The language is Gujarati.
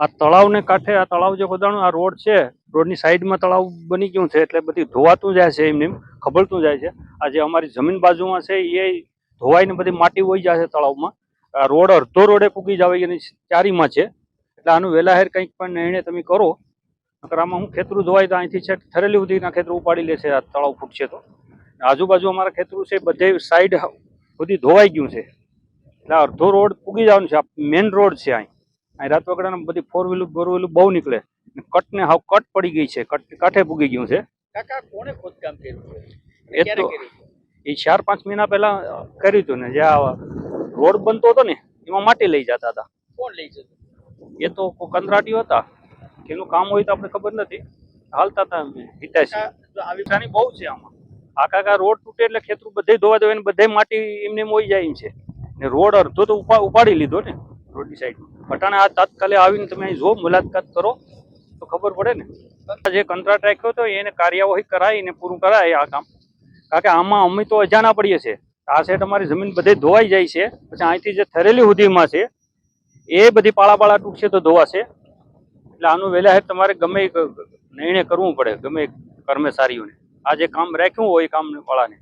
આ તળાવને કાંઠે, આ તળાવ જે ખોદાણું, આ રોડ છે, રોડની સાઈડમાં તળાવ બની ગયું છે એટલે બધી ધોવાતું જાય છે એમને એમ ખબરતું જાય છે. આ જે અમારી જમીન બાજુમાં છે એ ધોવાઈને બધી માટી વહી જાય છે તળાવમાં. આ રોડ અડધો રોડે પૂગી જાવ એની ચારીમાં છે. એટલે આનું વેલાહેર કંઈક પણ નિર્ણય તમે કરો. નકર આમાં હું ખેતરું ધોવાય તો અહીંથી છે થરેલી સુધીના ખેતરું ઉપાડી લેશે આ તળાવ ફૂટશે તો. આજુબાજુ અમારા ખેતરું છે, બધે સાઈડ સુધી ધોવાઈ ગયું છે. એટલે અડધો રોડ પૂગી જવાનું છે, આ મેઇન રોડ છે અહીં. અહીં રાત વગડાના બધી ફોર વ્હીલર ફોર વ્હીલર બહુ નીકળે. કટ ને હાવ કટ પડી ગઈ છે. કટ કાંઠે પૂગી ગયું છે. કાકા કોણે ખોદકામ કર્યું એ તો એ ચાર પાંચ મહિના પહેલા કર્યું હતું ને જે આ રોડ બનતો હતો ને એમાં માટી લઈ જતા હતા. કોણ લઈ જતો? એ તો કોઈ કંત્રાટીઓ હતા. એનું કામ હોય તો આપણે ખબર નથી. હાલતા હતા હિતાશી. આવી નુકસાની બહુ છે આમાં. આ કાકા રોડ તૂટે એટલે ખેતરું બધે ધોવા દેવાય ને બધે માટી એમને એમ વહી જાય એમ છે. ને રોડ અડધો તો ઉપા ઉપાડી લીધો ને રોડની સાઈડ અટાણે આ તાત્કાલે આવીને તમે અહીં જો મુલાકાત કરો, તો ખબર પડે ને. જે કંત્રાટ રાખ્યો હતો, એને કાર્યવાહી કરાવીને પૂરું કરાય આ કામ. કારણ કે આમાં અમે તો અજાણા પડીએ છીએ. આ સાઈડ અમારી જમીન બધે ધોવાઈ જાય છે. પછી અહીંથી જે થરેલી સુધીમાં છે, એ બધી પાળા પાળા તૂટશે તો ધોવાશે. એટલે આનું વહેલા હે તમારે ગમે નિર્ણય કરવું પડે, ગમે કર્મચારીઓને. આ જે કામ રાખ્યું હોય એ કામ વાળાને.